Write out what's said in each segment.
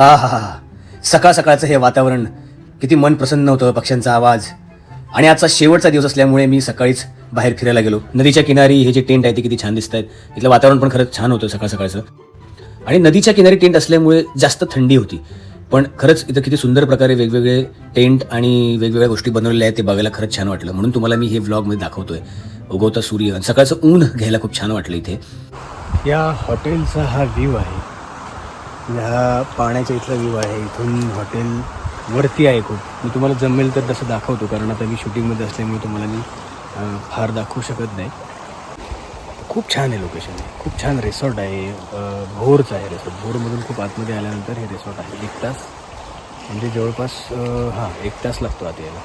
हा हा हा. सकाळ सकाळचं हे वातावरण. किती मन प्रसन्न होतं पक्ष्यांचा आवाज. आणि आजचा शेवटचा दिवस असल्यामुळे मी सकाळीच बाहेर फिरायला गेलो. नदीच्या किनारी हे जे टेंट आहे ते किती छान दिसत आहेत इथलं वातावरण पण खरंच छान होतं सकाळ सकाळचं. आणि नदीच्या किनारी टेंट असल्यामुळे जास्त थंडी होती. पण खरंच इथं किती सुंदर प्रकारे वेगवेगळे टेंट आणि वेगवेगळ्या गोष्टी बनवलेल्या आहेत ते बघायला खरंच छान वाटलं. म्हणून तुम्हाला मी हे व्लॉगमध्ये दाखवतोय. उगवता सूर्य सकाळचं ऊन घ्यायला खूप छान वाटलं इथे. या हॉटेलचा हा व्ह्यू आहे. ह्या पाण्याच्या इथला व्ह्यू आहे. इथून हॉटेल वरती आहे खूप. मी तुम्हाला जमेल तर तसं दाखवतो कारण आता मी शूटिंगमध्ये असल्यामुळे तुम्हाला मी फार दाखवू शकत नाही. खूप छान आहे लोकेशन खूप छान रिसॉर्ट आहे. भोरचं आहे रिसॉर्ट भोरमधून खूप आतमध्ये आल्यानंतर हे रिसॉर्ट आहे. एक तास म्हणजे जवळपास हां एक तास लागतो आत यायला.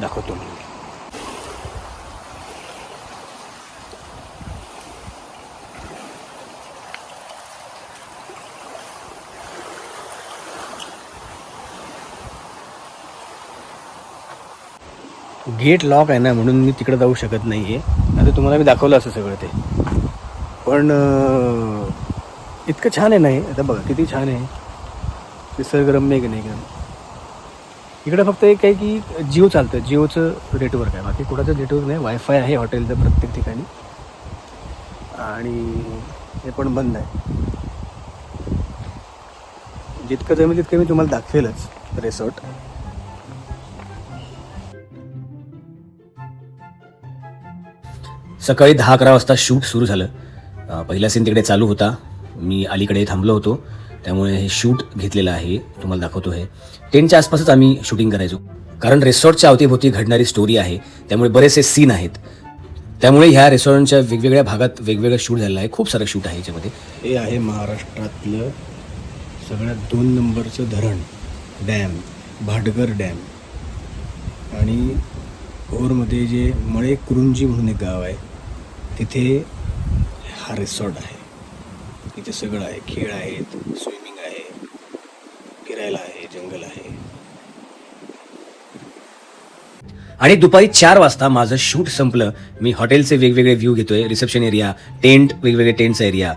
दाखवतो मी. गेट लॉक आहे ना म्हणून मी तिकडे जाऊ शकत नाही आहे आता तुम्हाला मी दाखवलं असं सगळं ते. पण इतकं छान आहे नाही आता बघा किती छान आहे निसर्गरम्य की नाही एकदम. इकडे फक्त एक आहे की जिओ चालतं जिओचं नेटवर्क आहे. बाकी कुणाचं नेटवर्क नाही. वायफाय आहे हॉटेलचं प्रत्येक ठिकाणी. आणि हे पण बंद आहे. जितकं जमेल तितकं मी तुम्हाला दाखवेलच. रिसॉर्ट सकाळी दहा अकरा वाजता शूट सुरू झालं. पहिला सीन तिकडे चालू होता. मी अलीकडे थांबलो होतो. त्यामुळे हे शूट घेतलेलं आहे. तुम्हाला दाखवतो हे. टेनच्या आसपासच आम्ही शूटिंग करायचो. कारण रिसॉर्टच्या अवतीभोवती घडणारी स्टोरी आहे. त्यामुळे बरेचसे सीन आहेत. त्यामुळे ह्या रेस्टॉरंटच्या वेगवेगळ्या भागात वेगवेगळं शूट झालेलं आहे. खूप सारं शूट आहे याच्यामध्ये. हे आहे महाराष्ट्रातलं सगळ्यात दोन नंबरचं धरण. डॅम. भाटगर डॅम. आणि भोरमध्ये जे मळे कुरुंजी म्हणून एक गाव आहे. तिथे हा रिसॉर्ट आहे. तिथे सगळं आहे. खेळ आहेत स्विमिंग आहे फिरायला आहे जंगल आहे. आणि दुपारी चार वाजता माझं शूट संपलं. मी हॉटेलचे वेगवेगळे व्ह्यू घेतोय. रिसेप्शन एरिया टेंट वेगवेगळे टेंटचा एरिया.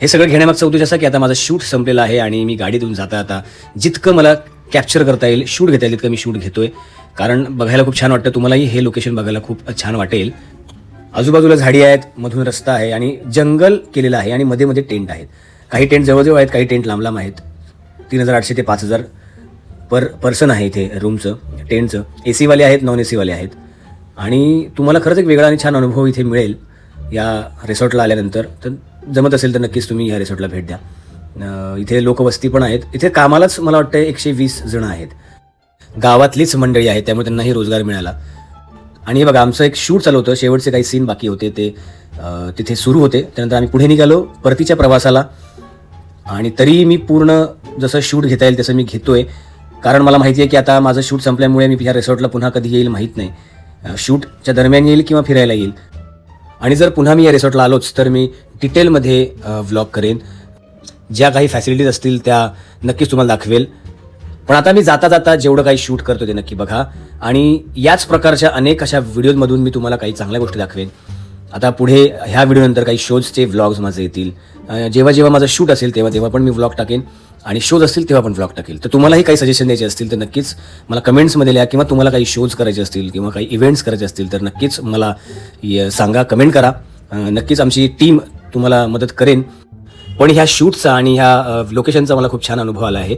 हे सगळं घेण्यामागचा उद्देश असा की आता माझं शूट संपलेलं आहे आणि मी गाडीतून जाता आता जितकं मला कॅप्चर करता येईल शूट घेता येईल तितकं मी शूट घेतोय. कारण बघायला खूप छान वाटतं. तुम्हालाही हे लोकेशन बघायला खूप छान वाटेल. आजूबाजूला झाडी आहेत मधून रस्ता आहे आणि जंगल केलेलं आहे आणि मध्ये मध्ये टेंट आहेत. काही टेंट जवळजवळ आहेत काही टेंट लांब लांब आहेत. तीन हजार आठशे ते पाच हजार पर पर्सन आहे इथे रूमचं टेंटचं. ए सीवाले आहेत नॉन ए सीवाले आहेत. आणि तुम्हाला खरंच एक वेगळा आणि छान अनुभव इथे मिळेल या रिसॉर्टला आल्यानंतर. तर जमत असेल तर नक्कीच तुम्ही या रिसॉर्टला भेट द्या. इथे लोकवस्ती पण आहेत. इथे कामालाच मला वाटतं एकशे वीस जणं आहेत. गावातलीच मंडळी आहे त्यामुळे त्यांनाही रोजगार मिळाला. आणि हे बघा आमचं एक शूट चालू होतं शेवटचे काही सीन बाकी होते ते तिथे सुरू होते. त्यानंतर आम्ही पुढे निघालो परतीच्या प्रवासाला. आणि तरी मी पूर्ण जसं शूट घेता येईल तसं मी घेतोय. कारण मला माहिती आहे की आता माझं शूट संपल्यामुळे मी ह्या रिसॉर्टला पुन्हा कधी येईल माहीत नाही. शूटच्या दरम्यान येईल किंवा फिरायला येईल. आणि जर पुन्हा मी या रिसॉर्टला आलोच तर मी डिटेलमध्ये व्लॉग करेन. ज्या काही फॅसिलिटीज असतील त्या नक्कीच तुम्हाला दाखवेल. पण आता मी जाता जाता जेवढं काही शूट करतो ते नक्की बघा. आणि याच प्रकारच्या अनेक अशा व्हिडिओमधून मी तुम्हाला काही चांगल्या गोष्टी दाखवेन. आता पुढे ह्या व्हिडिओनंतर काही शोजचे व्लॉग्स माझे येतील. जेव्हा जेव्हा माझं शूट असेल तेव्हा तेव्हा पण मी व्लॉग टाकेन. आणि शोज असतील तेव्हा पण व्लॉग टाकेल. तर तुम्हालाही काही सजेशन द्यायचे असतील तर नक्कीच मला कमेंट्समध्ये लिहा किंवा तुम्हाला काही शोज करायचे असतील किंवा काही इव्हेंट्स करायचे असतील तर नक्कीच मला सांगा कमेंट करा. नक्कीच आमची टीम तुम्हाला मदत करेन. पण ह्या शूटचा आणि ह्या लोकेशनचा मला खूप छान अनुभव आला आहे.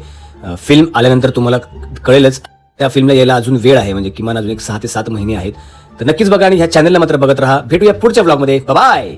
फिल्म आल्यानंतर तुम्हाला कळेलच त्या फिल्मला यायला अजून वेळ आहे म्हणजे किमान अजून एक सहा ते सात महिने आहेत. तर नक्कीच बघा आणि ह्या चॅनलला मात्र बघत राहा. भेटूया पुढच्या ब्लॉगमध्ये बाय